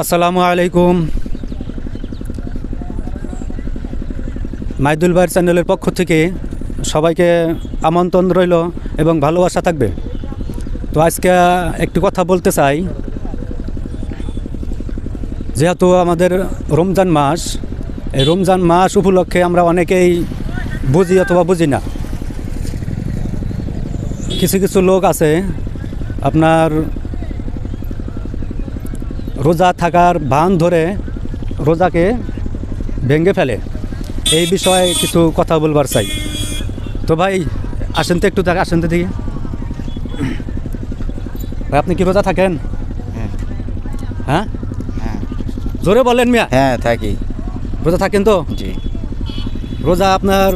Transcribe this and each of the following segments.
আসসালামু আলাইকুম। মাইদুল ভাইয়ের চ্যানেলের পক্ষ থেকে সবাইকে আমন্ত্রণ রইল এবং ভালোবাসা থাকবে। তো আজকে একটু কথা বলতে চাই। যেহেতু আমাদের রমজান মাস, এই রমজান মাস উপলক্ষে আমরা অনেকেই বুঝি অথবা বুঝি না। কিছু কিছু লোক আছে, আপনার রোজা থাকার ভান ধরে রোজাকে ভেঙে ফেলে। এই বিষয়ে কিছু কথা বলবার চাই। তো ভাই আসেন তো একটু আসেন তো দিকে ভাই আপনি কি রোজা থাকেন? হ্যাঁ হ্যাঁ হ্যাঁ। জোরে বলেন মিয়া। হ্যাঁ থাকি। রোজা থাকেন তো? জি। রোজা আপনার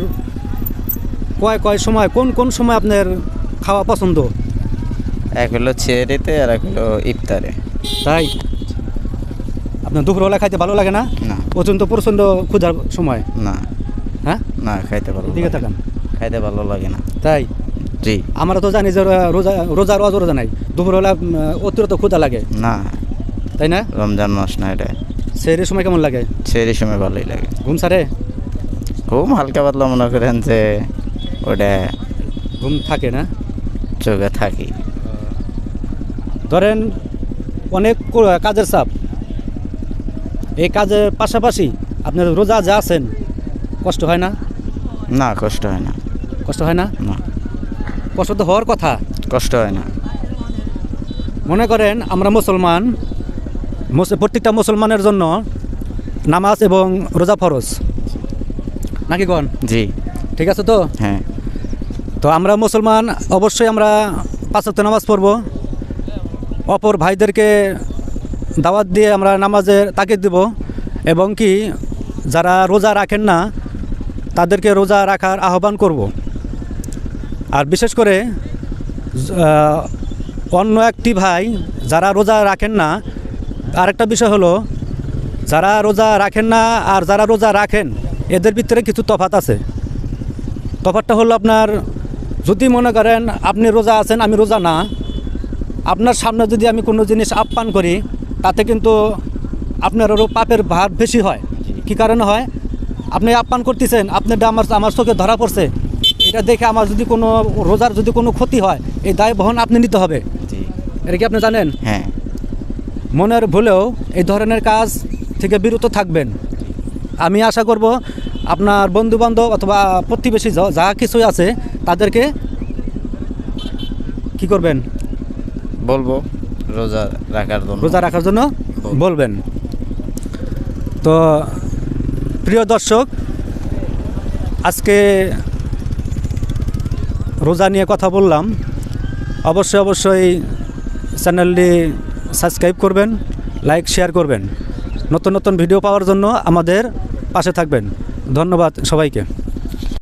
কয় কয় সময় কোন কোন সময় আপনার খাওয়া পছন্দ? এক হলো ছেড়েতে আর এক হলো ইফতারে। তাই? আপনার দুপুরবেলা খাইতে ভালো লাগে না? না। প্রচণ্ড প্রচণ্ড ক্ষুধার সময়। না। হ্যাঁ? না খাইতে ভালো দিকে তাকান খাইতে ভালো লাগে না। তাই? জি। আমরা তো জানি যে রোজা রোজার অজ রোজা নাই। দুপুরবেলা অতিরিক্ত ক্ষুধা লাগে। না। তাই না? রমজান মাস না এটা। সেই সময় কেমন লাগে? ছেড়ে সময় ভালোই লাগে। ঘুম সারে? খুব হালকা পাতলা মনে করেন যে ওটা ঘুম থাকে না? চোখে থাকি ধরেন অনেক কাজের চাপ। এই কাজের পাশাপাশি আপনার রোজা যা আছেন কষ্ট হয় না? না কষ্ট হয় না। কষ্ট হয় না? না। কষ্ট তো হওয়ার কথা। কষ্ট হয় না। মনে করেন আমরা মুসলমান প্রত্যেকটা মুসলমানের জন্য নামাজ এবং রোজা ফরজ। নাকি কন? জি। ঠিক আছে তো? হ্যাঁ। তো আমরা মুসলমান অবশ্যই আমরা পাঁচক্ত নামাজ পড়ব। অপর ভাইদেরকে দাওয়াত দিয়ে আমরা নামাজের তাকে দেব এবং কি যারা রোজা রাখেন না, তাদেরকে রোজা রাখার আহ্বান করব। আর বিশেষ করে অন্য একটি ভাই যারা রোজা রাখেন না, আরেকটা বিষয় হলো, যারা রোজা রাখেন না আর যারা রোজা রাখেন, এদের ভিতরে কিছু তফাত আছে। তফাৎটা হলো আপনার, যদি মনে করেন আপনি রোজা আছেন, আমি রোজা না, আপনার সামনে যদি আমি কোনো জিনিস আপ্যান করি তাতে কিন্তু আপনার আরও পাপের ভার বেশি হয়। কি কারণে হয়? আপনি আপ্যান করতেছেন আপনারটা আমার আমার চোখে ধরা পড়ছে এটা দেখে আমার যদি কোনো রোজার যদি কোনো ক্ষতি হয় এই দায় বহন আপনি নিতে হবে। এটা কি আপনি জানেন? হ্যাঁ। মনের ভুলেও এই ধরনের কাজ থেকে বিরত থাকবেন। আমি আশা করব আপনার বন্ধুবান্ধব অথবা প্রতিবেশী য- যা কিছুই আছে তাদেরকে কি করবেন? বলব। রোজা রাখার জন্য। রোজা রাখার জন্য? বলবেন। তো প্রিয় দর্শক আজকে রোজা নিয়ে কথা বললাম। অবশ্যই অবশ্যই চ্যানেলটি সাবস্ক্রাইব করবেন লাইক শেয়ার করবেন। নতুন নতুন ভিডিও পাওয়ার জন্য আমাদের পাশে থাকবেন। ধন্যবাদ সবাইকে।